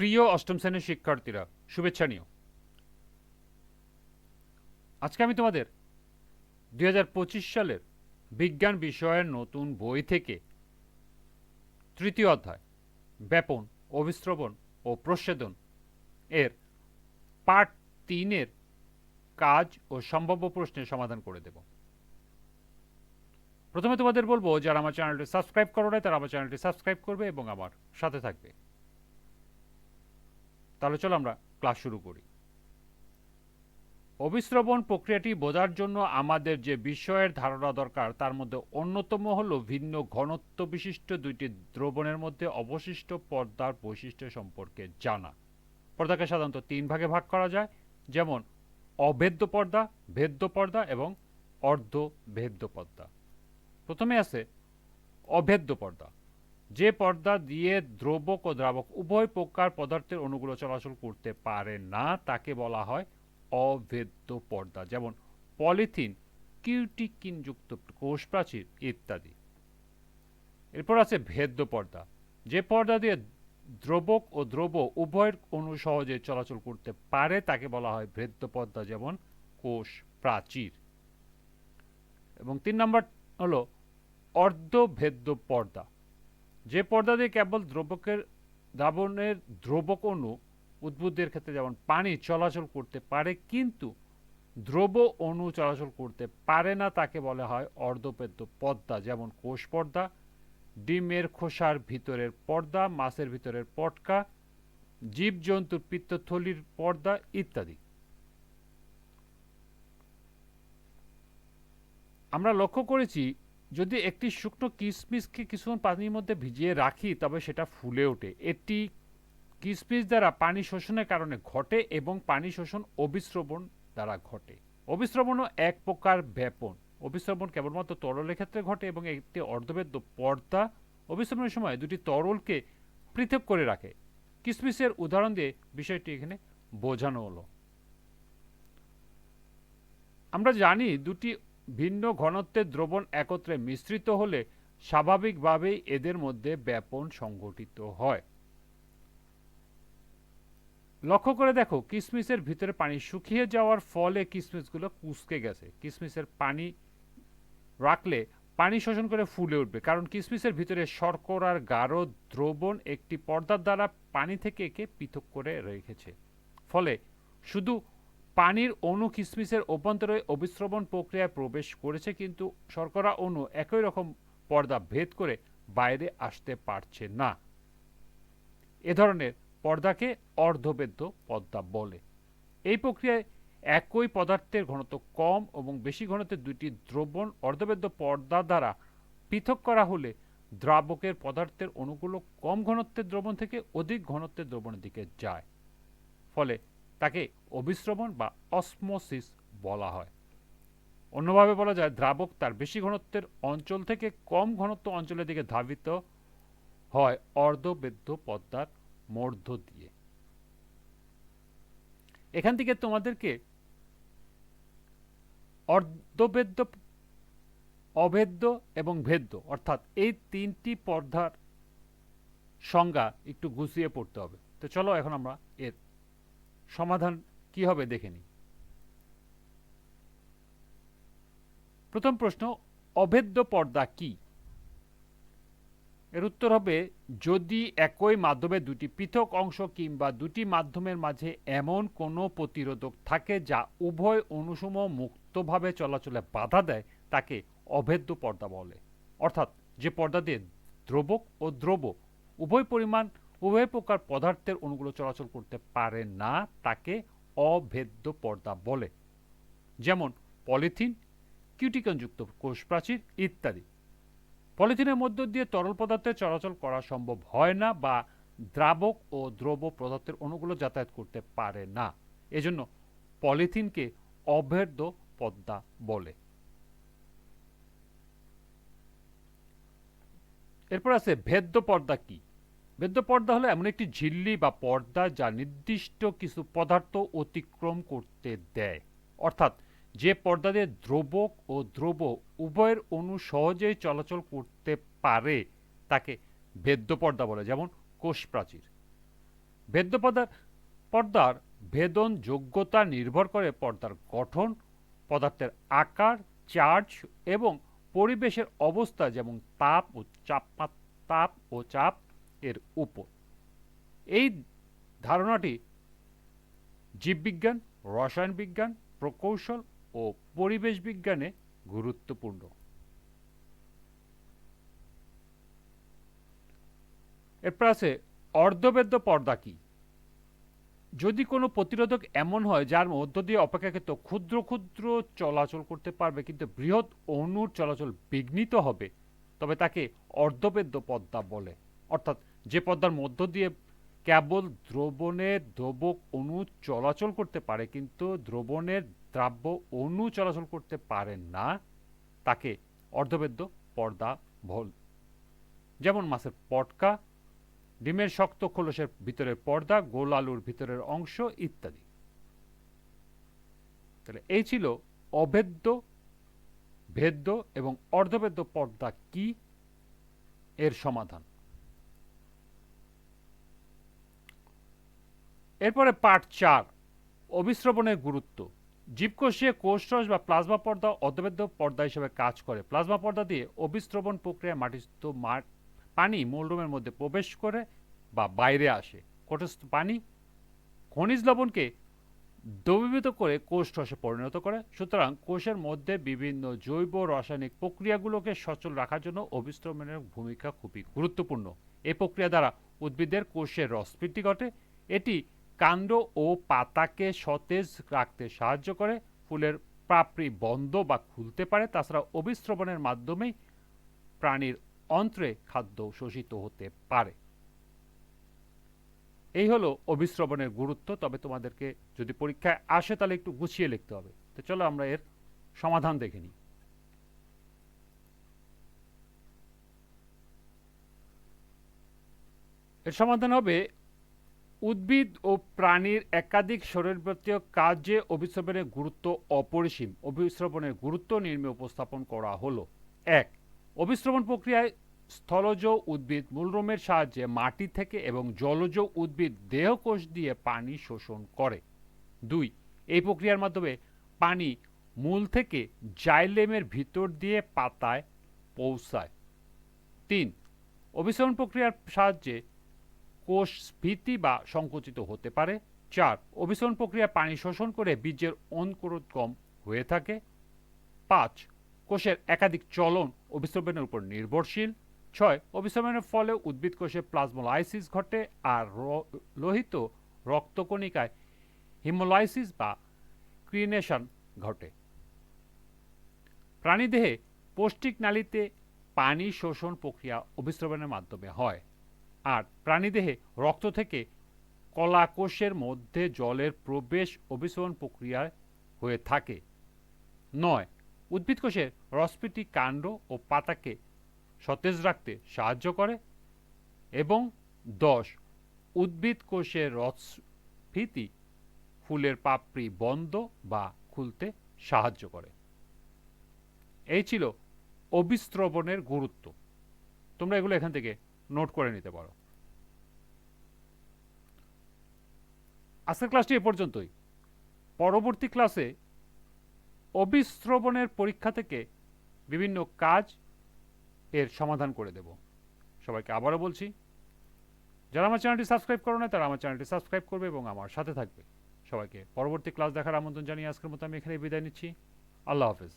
প্রিয় অষ্টম শ্রেণির শিক্ষার্থীরা, শুভেচ্ছা নিও। আজকে আমি তোমাদের দুই হাজার পঁচিশ সালের বিজ্ঞান বিষয়ের নতুন বই থেকে তৃতীয় অধ্যায়, ব্যাপন অভিস্রবণ ও প্রসেদন এর পার্ট তিনের কাজ ও সম্ভাব্য প্রশ্নের সমাধান করে দেব। প্রথমে তোমাদের বলব, যারা আমার চ্যানেলটি সাবস্ক্রাইব করো নাই, তারা আমার চ্যানেলটি সাবস্ক্রাইব করবে এবং আমার সাথে থাকবে। তাহলে চলো আমরা ক্লাস শুরু করি। অভিস্রবণ প্রক্রিয়াটি বোঝার জন্য আমাদের যে বিষয়ের ধারণা দরকার, তার মধ্যে অন্যতম হল ভিন্ন ঘনত্ব বিশিষ্ট দুইটি দ্রবণের মধ্যে অবশিষ্ট পর্দার বৈশিষ্ট্য সম্পর্কে জানা। পর্দাকে সাধারণত তিন ভাগে ভাগ করা যায়, যেমন অভেদ্য পর্দা, ভেদ্য পর্দা এবং অর্ধ ভেদ্য পর্দা। প্রথমে আছে অভেদ্য পর্দা। যে পর্দা দিয়ে দ্রবক ও দ্রাবক উভয় প্রকার পদার্থের অণুগুলো চলাচল করতে পারে না, তাকে বলা হয় অভেদ্য পর্দা, যেমন পলিথিন, কিউটিকিনযুক্ত কোষ প্রাচীর ইত্যাদি। এরপর আছে ভেদ্য পর্দা, যে পর্দা দিয়ে দ্রবক ও দ্রব উভয়ের অণু সহজে চলাচল করতে পারে, তাকে বলা হয় ভেদ্য পর্দা, যেমন কোষ প্রাচীর এবং তিন নম্বর হলো অর্ধভেদ্য পর্দা যে পর্দা দিয়ে কেবল দ্রবকের, দ্রাবণের দ্রবক অণু উদ্ভিদের ক্ষেত্রে যেমন পানি চলাচল করতে পারে, কিন্তু দ্রব অণু চলাচল করতে পারে না, তাকে বলা হয় অর্ধভেদ্য পর্দা যেমন কোষ পর্দা, ডিমের খোসার ভিতরের পর্দা, মাছের ভিতরের পটকা, জীবজন্তুর পিত্তথলির পর্দা ইত্যাদি। আমরা লক্ষ্য করেছি যদি একটি শুকনো কিশমিশকে কিছুক্ষণ পানির মধ্যে ভিজিয়ে রাখি, তবে সেটা ফুলে ওঠে। এটি কিশমিশ দ্বারা পানি শোষণের কারণে ঘটে এবং পানি শোষণ অবিশ্রবণ দ্বারা ঘটে। অবিশ্রবণও এক প্রকার ব্যাপন। অবিশ্রবণ কেবলমাত্র তরলের ক্ষেত্রে ঘটে এবং একটি অর্ধবেদ্য পর্দা অবিশ্রবণের সময় দুটি তরলকে পৃথক করে রাখে। কিসমিসের উদাহরণ দিয়ে বিষয়টি এখানে বোঝানো হলো। আমরা জানি দুটি ভিন্ন ঘনত্বের দ্রবণ একত্রে মিশ্রিত হলে স্বাভাবিকভাবেই এদের মধ্যে ব্যাপন সংঘটিত হয়। লক্ষ্য করে দেখো, কিসমিসের ভিতরে পানি শুকিয়ে যাওয়ার ফলে কিসমিসগুলো কুচকে গেছে। কিসমিসের পানি রাখলে পানি শোষণ করে ফুলে উঠবে, কারণ কিসমিসের ভিতরে শর্করার গাঢ় দ্রবণ একটি পর্দার দ্বারা পানি থেকে একে পৃথক করে রেখেছে। ফলে শুধু পানির অণু কিসমিসের অভ্যন্তরে অবিশ্রবণ প্রক্রিয়ায় প্রবেশ করেছে, কিন্তু শর্করা অণু একই রকম পর্দা ভেদ করে বাইরে আসতে পারছে না। এ ধরনের পর্দাকে অর্ধবেদ্য পর্দা বলে। এই প্রক্রিয়ায় একই পদার্থের ঘনত্ব কম এবং বেশি ঘনত্বের দুইটি দ্রবণ অর্ধবেদ্য পর্দা দ্বারা পৃথক করা হলে দ্রাবকের পদার্থের অণুগুলো কম ঘনত্বের দ্রবণ থেকে অধিক ঘনত্বের দ্রবণের দিকে যায়। ফলে তাকে অবিশ্রবণ বা অসমোসিস বলা হয়। অন্যভাবে বলা যায়, দ্রাবক তার বেশি ঘনত্বের অঞ্চল থেকে কম ঘনত্ব অঞ্চলের দিকে ধাবিত হয় অর্ধবেদ্য পদ্মার মধ্য দিয়ে। এখান থেকে তোমাদেরকে অর্ধবেদ্য অভেদ্য এবং ভেদ্য, অর্থাৎ এই তিনটি পর্দার সংজ্ঞা একটু গুছিয়ে পড়তে হবে। তো চলো এখন আমরা এর সমাধান কি হবে দেখে নিই। প্রথম প্রশ্ন, অভেদ্য পর্দা কি? এর উত্তর হবে, যদি একই মাধ্যমে দুটি পৃথক অংশ কিংবা দুটি মাধ্যমের মাঝে এমন কোনো প্রতিরোধক থাকে যা উভয় অনুসমূহ মুক্তভাবে চলাচলে বাধা দেয়, তাকে অভেদ্য পর্দা বলে। অর্থাৎ, যে পর্দা দিয়ে দ্রবক ও দ্রব উভয় পরিমাণ উভয় প্রকার পদার্থের অণুগুলো চলাচল করতে পারে না তাকে অভেদ্য পর্দা বলে। যেমন পলিথিন, কিউটিকনযুক্ত কোষ প্রাচীর ইত্যাদি। পলিথিনের মধ্য দিয়ে তরল পদার্থের চলাচল করা সম্ভব হয় না বা দ্রাবক ও দ্রব পদার্থের অণুগুলো যাতায়াত করতে পারে না। এজন্য পলিথিনকে অভেদ্য পদ্মা বলে। এরপর আছে ভেদ্য পর্দা কি? ভেদ্য পর্দা হলো এমন একটি ঝিল্লি বা পর্দা যা নির্দিষ্ট কিছু পদার্থ অতিক্রম করতে দেয়। অর্থাৎ যে পর্দা দিয়ে দ্রবক ও দ্রব উভয়ের অণু সহজেই চলাচল করতে পারে, তাকে ভেদ্য পর্দা বলে, যেমন কোষ প্রাচীর। ভেদ্য পর্দার পর্দার ভেদন যোগ্যতা নির্ভর করে পর্দার গঠন, পদার্থের আকার, চার্জ এবং পরিবেশের অবস্থা, যেমন তাপ ও চাপ, তাপ ও চাপ এর উপর। এই ধারণাটি জীববিজ্ঞান, রসায়ন বিজ্ঞান, প্রকৌশল ও পরিবেশ বিজ্ঞানে গুরুত্বপূর্ণ। এরপর আছে অর্ধবেদ্য পর্দা কি? যদি কোনো প্রতিরোধক এমন হয় যার মধ্য দিয়ে অপেক্ষাকৃত ক্ষুদ্র ক্ষুদ্র চলাচল করতে পারবে কিন্তু বৃহৎ অণুর চলাচল বিঘ্নিত হবে, তবে তাকে অর্ধবেদ্য পদ্মা বলে। অর্থাৎ যে পদ্মার মধ্য দিয়ে কেবল দ্রবণের দ্রবক অণু চলাচল করতে পারে, কিন্তু দ্রবণের দ্রাব্য অণু চলাচল করতে পারে না, তাকে অর্ধবেদ্য পর্দা বল। যেমন মাছের পটকা, ডিমের শক্ত খোলসের ভিতরের পর্দা, গোল আলুর ভিতরের অংশ ইত্যাদি। তাহলে এই ছিল অভেদ্য, ভেদ্য এবং অর্ধবেদ্য পর্দা কি? এর সমাধান। এরপরে পার্ট চার অবিশ্রবণের গুরুত্ব। জীবকোষীয় কোষরস বা প্লাজমা পর্দা অর্ধবেদ্য পর্দা হিসেবে কাজ করে। প্লাজমা পর্দা দিয়ে অবিশ্রবণ প্রক্রিয়া মাটিস্থ পানি মূলরুমের মধ্যে প্রবেশ করে বা বাইরে আসে। কোটস্থ পানি খনিজ লবণকে দ্রবীভূত করে কোষ রসে পরিণত করে। সুতরাং কোষের মধ্যে বিভিন্ন জৈব রাসায়নিক প্রক্রিয়াগুলোকে সচল রাখার জন্য অবিশ্রবণের ভূমিকা খুবই গুরুত্বপূর্ণ। এই প্রক্রিয়া দ্বারা উদ্ভিদের কোষের রসবৃদ্ধি ঘটে। এটি কাণ্ড ও পাতাকে সতেজ রাখতে সাহায্য করে। ফুলের পাপড়ি বন্ধ বা খুলতে পারে। তাছাড়া অবিশ্রবণের মাধ্যমেই প্রাণীর অন্ত্রে খাদ্য শোষিত হতে পারে। এই হলো অবিশ্রবণের গুরুত্ব। তবে তোমাদেরকে যদি পরীক্ষায় আসে, তাহলে একটু গুছিয়ে লিখতে হবে। তো চলো আমরা এর সমাধান দেখে নিই। এর সমাধান হবে উদ্ভিদ ও প্রাণীর একাধিক শরীরবৃত্তীয় কাজে অভিশ্রবণের গুরুত্ব অপরিসীম। অভিশ্রবণের গুরুত্ব নির্মে উপস্থাপন করা হলো। এক অভিশ্রবণ প্রক্রিয়ায় স্থলজ উদ্ভিদ মূলরোমের সাহায্যে মাটি থেকে এবং জলজ উদ্ভিদ দেহকোষ দিয়ে পানি শোষণ করে। দুই, এই প্রক্রিয়ার মাধ্যমে পানি মূল থেকে জাইলেমের ভিতর দিয়ে পাতায় পৌঁছায়। তিন অভিশ্রবণ প্রক্রিয়ার সাহায্যে কোষ স্ফীতি বা সংকুচিত হতে পারে। চার অভিশ্রবণ প্রক্রিয়া পানি শোষণ করে বীজের অঙ্কুরোদ্গম হয়ে থাকে। পাঁচ, কোষের একাধিক চলন অভিশ্রবণের উপর নির্ভরশীল। ছয় অভিশ্রবণের ফলে উদ্ভিদ কোষে প্লাজমোলাইসিস ঘটে আর লোহিত রক্তকণিকায় হিমোলাইসিস বা ক্রিনেশন ঘটে। প্রাণীদেহে পৌষ্টিক নালীতে পানি শোষণ প্রক্রিয়া অভিশ্রবণের মাধ্যমে হয়। আর প্রাণীদেহে রক্ত থেকে কলাকোষের মধ্যে জলের প্রবেশ অভিশ্রবণ প্রক্রিয়ায় হয়ে থাকে। নয় উদ্ভিদকোষের রসপিটি কাণ্ড ও পাতাকে সতেজ রাখতে সাহায্য করে। এবং দশ, উদ্ভিদ কোষের রসফিতি ফুলের পাপড়ি বন্ধ বা খুলতে সাহায্য করে। এই ছিল অবিস্রবণের গুরুত্ব। তোমরা এগুলো এখান থেকে নোট করে নিতে পারো। আজকের ক্লাসটি এ পর্যন্তই। পরবর্তী ক্লাসে অবিশ্রবণের পরীক্ষা থেকে বিভিন্ন কাজ এর সমাধান করে দেব। সবাইকে আবারও বলছি, যারা আমার চ্যানেলটি সাবস্ক্রাইব করো না তারা আমার চ্যানেলটি সাবস্ক্রাইব করবে এবং আমার সাথে থাকবে। সবাইকে পরবর্তী ক্লাস দেখার আমন্ত্রণ জানিয়ে আজকের মতো আমি এখানে বিদায় নিচ্ছি। আল্লাহ হাফেজ।